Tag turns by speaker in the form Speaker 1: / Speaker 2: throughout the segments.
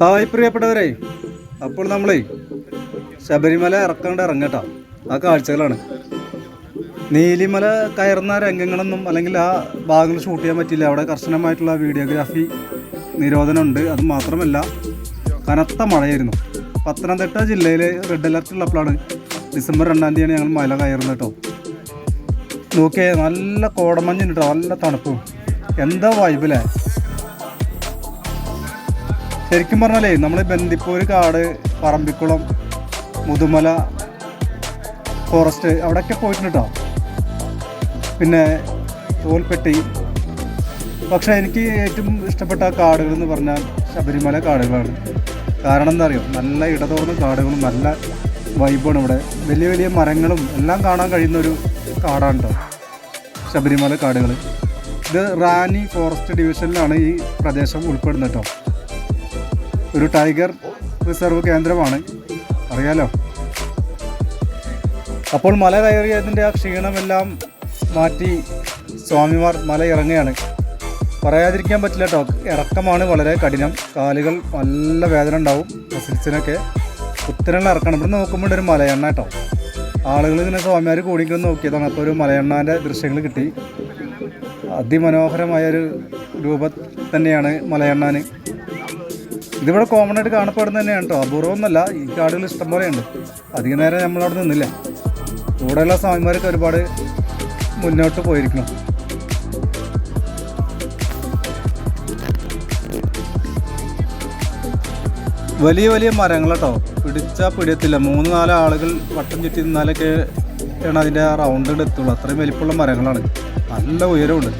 Speaker 1: Hi പ്രിയപ്പെട്ടവരെ അപ്പോൾ നമ്മളേ ശബരിമല ഇറക്കാണ്ട് ഇറങ്ങട്ടോ. ആ കാഴ്ചകളാണ്. നീലിമല കയറുന്ന രംഗങ്ങളൊന്നും അല്ലെങ്കിൽ ആ ഭാഗങ്ങൾ ഷൂട്ട് ചെയ്യാൻ പറ്റില്ല. അവിടെ കർശനമായിട്ടുള്ള വീഡിയോഗ്രാഫി നിരോധനമുണ്ട്. അത് മാത്രമല്ല കനത്ത മഴയായിരുന്നു. പത്തനംതിട്ട ജില്ലയിൽ റെഡ് അലർട്ട് ഉള്ളപ്പോഴാണ് ഡിസംബർ രണ്ടാം തീയതിയാണ് ഞങ്ങൾ മല കയറുന്നത് കേട്ടോ. നോക്കിയേ നല്ല കോടമഞ്ഞുണ്ട് കേട്ടോ. നല്ല തണുപ്പും. എന്താ വൈബിലേ ശരിക്കും പറഞ്ഞാലേ നമ്മൾ ബന്ദിപ്പൂര് കാട് പറമ്പിക്കുളം മുതുമല ഫോറസ്റ്റ് അവിടെയൊക്കെ പോയിട്ടുണ്ട് കേട്ടോ പിന്നെ തോൽപ്പെട്ടി. പക്ഷേ എനിക്ക് ഏറ്റവും ഇഷ്ടപ്പെട്ട കാടുകൾ എന്ന് പറഞ്ഞാൽ ശബരിമല കാടുകളാണ്. കാരണം എന്താ അറിയോ? നല്ല ഇടതോർന്ന കാടുകളും നല്ല വൈബാണ് ഇവിടെ. വലിയ വലിയ മരങ്ങളും എല്ലാം കാണാൻ കഴിയുന്ന ഒരു കാടാണ് കേട്ടോ ശബരിമല കാടുകൾ. ഇത് റാനി ഫോറസ്റ്റ് ഡിവിഷനിലാണ് ഈ പ്രദേശം ഉൾപ്പെടുന്നത് കേട്ടോ ഒരു ടൈഗർ റിസർവ് കേന്ദ്രമാണ്. അറിയാലോ? അപ്പോൾ മല കയറിയതിന്റെ ആ ക്ഷീണമെല്ലാം മാറ്റി സ്വാമിമാർ മല ഇറങ്ങുകയാണ്. പറയാതിരിക്കാൻ പറ്റില്ല കേട്ടോ. ഇറക്കമാണ് വളരെ കഠിനം. കാലുകൾ നല്ല വേദന ഉണ്ടാവും. മസിൽസിനൊക്കെ കുത്തനുള്ള ഇറക്കണം. ഇവിടെ നോക്കുമ്പോൾ ഒരു മലയെണ്ണ കേട്ടോ. ആളുകൾ ഇങ്ങനെ സ്വാമിമാർ കൂടിക്കൊന്ന് നോക്കിയതാണ്. അപ്പോൾ ഒരു മലയെണ്ണാന്റെ ദൃശ്യങ്ങൾ കിട്ടി. അതിമനോഹരമായ ഒരു രൂപം തന്നെയാണ് മലയെണ്ണാൻ ഇതിവിടെ കോമൺ ആയിട്ട് കാണപ്പെടുന്നത് തന്നെയാണ് കേട്ടോ അപൂർവമൊന്നുമല്ല ഈ കാടുകൾ ഇഷ്ടംപോലെയുണ്ട് അധികം നേരം നമ്മളവിടെ നിന്നില്ല. കൂടെയുള്ള സ്വാമിമാരൊക്കെ ഒരുപാട് മുന്നോട്ട് പോയിരിക്കണം വലിയ വലിയ മരങ്ങൾ കേട്ടോ പിടിച്ചാൽ പിടിയത്തില്ല. മൂന്ന് നാല് ആളുകൾ വട്ടം ചുറ്റി നിന്നാലൊക്കെ ആണ് അതിന്റെ ആ റൗണ്ട് എത്തുള്ളൂ. അത്രയും വലിപ്പമുള്ള മരങ്ങളാണ്. നല്ല ഉയരമുണ്ട്.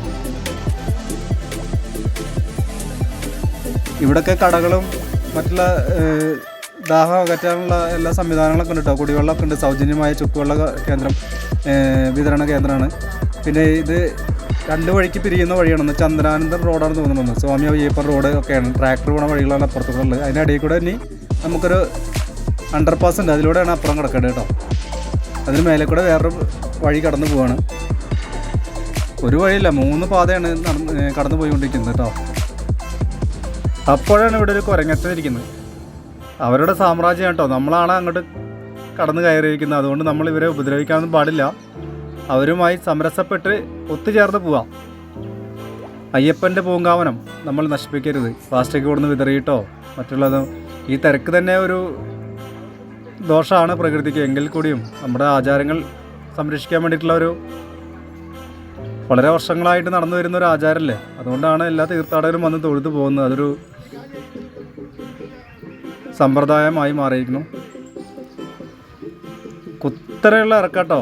Speaker 1: ഇവിടൊക്കെ കടകളും മറ്റുള്ള ദാഹം അകറ്റാനുള്ള എല്ലാ സംവിധാനങ്ങളൊക്കെ ഉണ്ട് കേട്ടോ കുടിവെള്ളമൊക്കെ ഉണ്ട്. സൗജന്യമായ ചുക്കുവെള്ള കേന്ദ്രം വിതരണ കേന്ദ്രമാണ്. പിന്നെ ഇത് രണ്ട് വഴിക്ക് പിരിയുന്ന വഴിയാണ്. ഒന്ന് ചന്ദ്രാനന്ദൻ റോഡാണ് തോന്നുന്നത് സ്വാമി അയ്യപ്പൻ റോഡ് ഒക്കെയാണ്. ട്രാക്ടർ പോണ വഴികളാണ് അപ്പുറത്തുള്ളത് ഉള്ളത്. അതിന്റെ ഇടയിൽ കൂടെ ഇനി നമുക്കൊരു അണ്ടർ പാസ് ഉണ്ട്. അതിലൂടെയാണ് അപ്പുറം കിടക്കേണ്ടത് കേട്ടോ അതിന് മേലെ കൂടെ വേറൊരു വഴി കടന്നു പോവാണ്. ഒരു വഴിയില്ല. മൂന്ന് പാതയാണ് നടന്ന് കടന്നു പോയിക്കൊണ്ടിരിക്കുന്നത് കേട്ടോ അപ്പോഴാണ് ഇവിടെ ഒരു കുരങ്ങച്ചൻ ഇരിക്കുന്നത്. അവരുടെ സാമ്രാജ്യം കേട്ടോ നമ്മളാണ് അങ്ങോട്ട് കടന്നു കയറിയിരിക്കുന്നത്. അതുകൊണ്ട് നമ്മൾ ഇവരെ ഉപദ്രവിക്കാനൊന്നും പാടില്ല. അവരുമായി സമരസപ്പെട്ട് ഒത്തുചേർന്ന് പോവാം. അയ്യപ്പന്റെ പൂങ്കാവനം നമ്മൾ നശിപ്പിക്കരുത്. പ്ലാസ്റ്റിക് കൊടുന്ന് വിതറിയിട്ടോ മറ്റുള്ളത്. ഈ തിരക്ക് തന്നെ ഒരു ദോഷമാണ് പ്രകൃതിക്ക്. എങ്കിൽ കൂടിയും നമ്മുടെ ആചാരങ്ങൾ സംരക്ഷിക്കാൻ വേണ്ടിയിട്ടുള്ള ഒരു വളരെ വർഷങ്ങളായിട്ട് നടന്നു വരുന്ന ഒരു ആചാരമല്ലേ അതുകൊണ്ടാണ് എല്ലാ തീർത്ഥാടകരും വന്ന് തൊഴുതു പോകുന്നത്. അതൊരു സമ്പ്രദായമായി മാറിയിരിക്കുന്നു. കുത്തരെയുള്ള ഇറക്കാട്ടോ.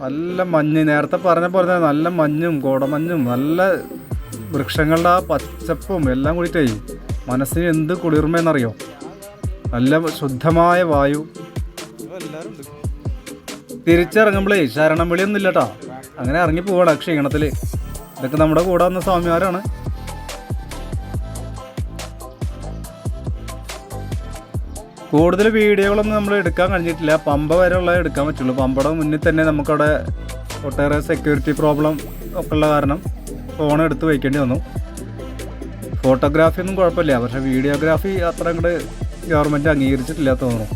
Speaker 1: നല്ല മഞ്ഞ്. നേരത്തെ പറഞ്ഞ പോലെ നല്ല മഞ്ഞും കോടമഞ്ഞും നല്ല വൃക്ഷങ്ങളുടെ ആ പച്ചപ്പും എല്ലാം കൂടിയിട്ടേ മനസ്സിന് എന്ത് കുളിർമയെന്നറിയോ? നല്ല ശുദ്ധമായ വായു. തിരിച്ചിറങ്ങുമ്പോഴേ ശരണം വിളിയൊന്നുമില്ല കേട്ടോ അങ്ങനെ ഇറങ്ങി പോവാണ് ക്ഷീണത്തിൽ ഇതൊക്കെ നമ്മുടെ കൂടെ വന്ന സ്വാമിമാരാണ്. കൂടുതൽ വീഡിയോകളൊന്നും നമ്മൾ എടുക്കാൻ കഴിഞ്ഞിട്ടില്ല. പമ്പ വരെ ഉള്ളത് എടുക്കാൻ പറ്റുള്ളൂ. പമ്പയുടെ മുന്നിൽ തന്നെ നമുക്കവിടെ ഒട്ടേറെ സെക്യൂരിറ്റി പ്രോബ്ലം ഒക്കെ ഉള്ള കാരണം ഫോൺ എടുത്ത് വയ്ക്കേണ്ടി വന്നു. ഫോട്ടോഗ്രാഫി ഒന്നും കുഴപ്പമില്ല. പക്ഷേ വീഡിയോഗ്രാഫി അത്ര അങ്ങോട്ട് ഗവൺമെന്റ് അംഗീകരിച്ചിട്ടില്ല തോന്നുന്നു.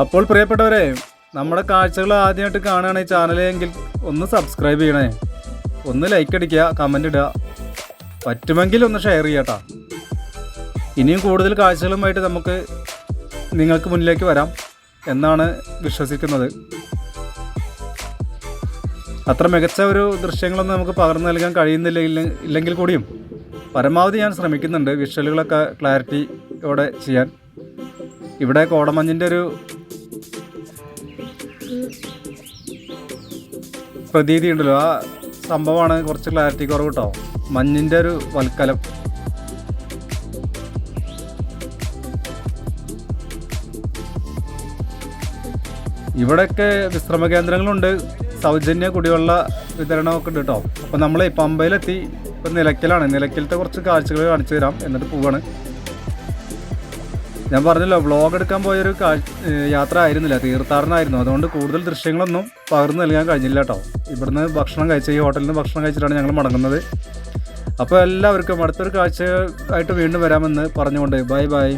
Speaker 1: അപ്പോൾ പ്രിയപ്പെട്ടവരെ നമ്മുടെ കാഴ്ചകൾ ആദ്യമായിട്ട് കാണുകയാണ് ഈ ചാനലെങ്കിൽ ഒന്ന് സബ്സ്ക്രൈബ് ചെയ്യണേ. ഒന്ന് ലൈക്ക് അടിക്കുക കമന്റ് ഇടുക. പറ്റുമെങ്കിൽ ഒന്ന് ഷെയർ ചെയ്യട്ടോ ഇനിയും കൂടുതൽ കാഴ്ചകളുമായിട്ട് നമുക്ക് നിങ്ങൾക്ക് മുന്നിലേക്ക് വരാം എന്നാണ് വിശ്വസിക്കുന്നത്. അത്ര മികച്ച ഒരു ദൃശ്യങ്ങളൊന്നും നമുക്ക് പകർന്നു നൽകാൻ കഴിയുന്നില്ല ഇല്ല- ഇല്ലെങ്കിൽ കൂടിയും. പരമാവധി ഞാൻ ശ്രമിക്കുന്നുണ്ട് വിഷ്വലുകളൊക്കെ ക്ലാരിറ്റിയോടെ ചെയ്യാൻ. ഇവിടെ കോടമഞ്ഞിന്റെ ഒരു പ്രതീതി ഉണ്ടല്ലോ ആ സംഭവമാണ് കുറച്ച് ക്ലാരിറ്റി കുറവ് കേട്ടോ മഞ്ഞിന്റെ ഒരു വൽക്കലം. ഇവിടെയൊക്കെ വിശ്രമ കേന്ദ്രങ്ങളുണ്ട് സൗജന്യ കുടിവെള്ള വിതരണമൊക്കെ ഉണ്ട് കേട്ടോ അപ്പോൾ നമ്മൾ പമ്പയിലെത്തി ഇപ്പം നിലയ്ക്കലാണ്. നിലയ്ക്കലത്തെ കുറച്ച് കാഴ്ചകൾ കാണിച്ചു തരാം. എന്നിട്ട് പോവാണ്. ഞാൻ പറഞ്ഞല്ലോ വ്ളോഗ് എടുക്കാൻ പോയൊരു യാത്ര ആയിരുന്നില്ല തീർത്ഥാടനമായിരുന്നു. അതുകൊണ്ട് കൂടുതൽ ദൃശ്യങ്ങളൊന്നും പകർന്നു നൽകാൻ കഴിഞ്ഞില്ല കേട്ടോ. ഇവിടുന്ന് ഭക്ഷണം കഴിച്ച ഈ ഹോട്ടലിൽ നിന്ന് ഭക്ഷണം കഴിച്ചിട്ടാണ് ഞങ്ങൾ മടങ്ങുന്നത്. അപ്പോൾ എല്ലാവർക്കും അടുത്തൊരു കാഴ്ച ആയിട്ട് വീണ്ടും വരാമെന്ന് പറഞ്ഞുകൊണ്ട് ബൈ ബൈ.